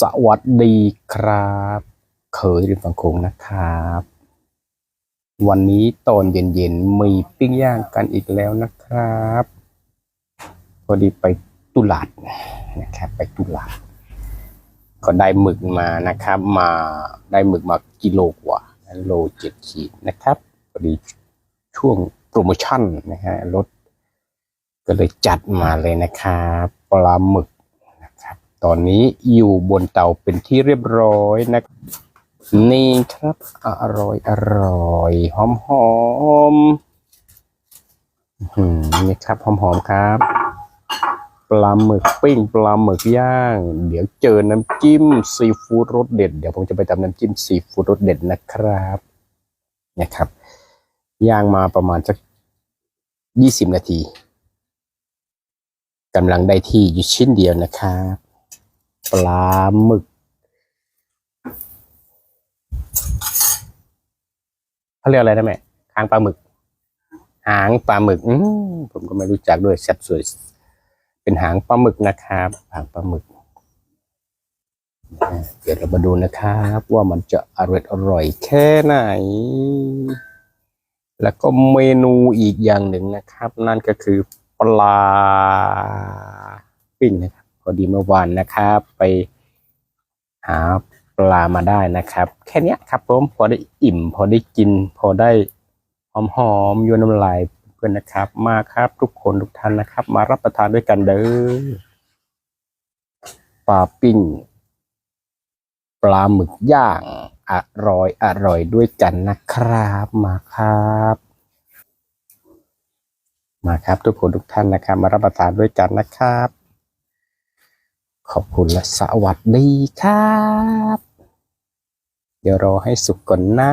สวัสดีครับ เคยริมฝั่งโขงนะครับ วันนี้ตอนเย็นๆมีปิ้งย่างกันอีกแล้วนะครับพอดีไปตุลาดนะครับ ไปตุลาดก็ได้หมึกมานะครับ มาได้หมึกมากิโลกว่าโลเจ็ดขีดนะครับพอดีช่วงโปรโมชั่นนะฮะลดก็เลยจัดมาเลยนะครับ ปลาหมึก ตอนนี้อยู่บนเตาเป็นที่เรียบร้อยนะ นี่ครับอร่อยอร่อยหอมหอมนี่ครับหอมหอมครับ ปลาหมึกปิ้งปลาหมึกย่าง เดี๋ยวเจอน้ำจิ้มซีฟู้ดรสเด็ด เดี๋ยวผมจะไปทำน้ำจิ้มซีฟู้ดรสเด็ดนะครับนะครับ ย่างมาประมาณสักยี่สิบนาทีกำลังได้ที่อยู่ชิ้นเดียวนะครับ ปลาหมึก เขาเรียกอะไรนะแม่หางปลาหมึก หางปลาหมึกอืผมก็ไม่รู้จักด้วยแซ่บสวย เป็นหางปลาหมึกนะครับ หางปลาหมึก เดี๋ยวเรามาดูนะครับ ว่ามันจะอร่อยอร่อยแค่ไหน แล้วก็เมนูอีกอย่างหนึ่งนะครับ นั่นก็คือปลาปิ้งนะครับ พอดีเมื่อวานนะครับ ไปหาปลามาได้นะครับ แค่นี้ครับผมพอได้อิ่ม พอได้กิน พอได้หอมๆยวนน้ำลายเพื่อนนะครับ มาครับทุกคนทุกท่านนะครับ มารับประทานด้วยกันเด้อปลาปิ้งปลาหมึกย่างอร่อยอร่อยด้วยกันนะครับมาครับ มาครับทุกคนทุกท่านนะครับ มารับประทานด้วยกันนะครับ ขอบคุณและสวัสดีครับ เดี๋ยวรอให้สุกก่อนนะ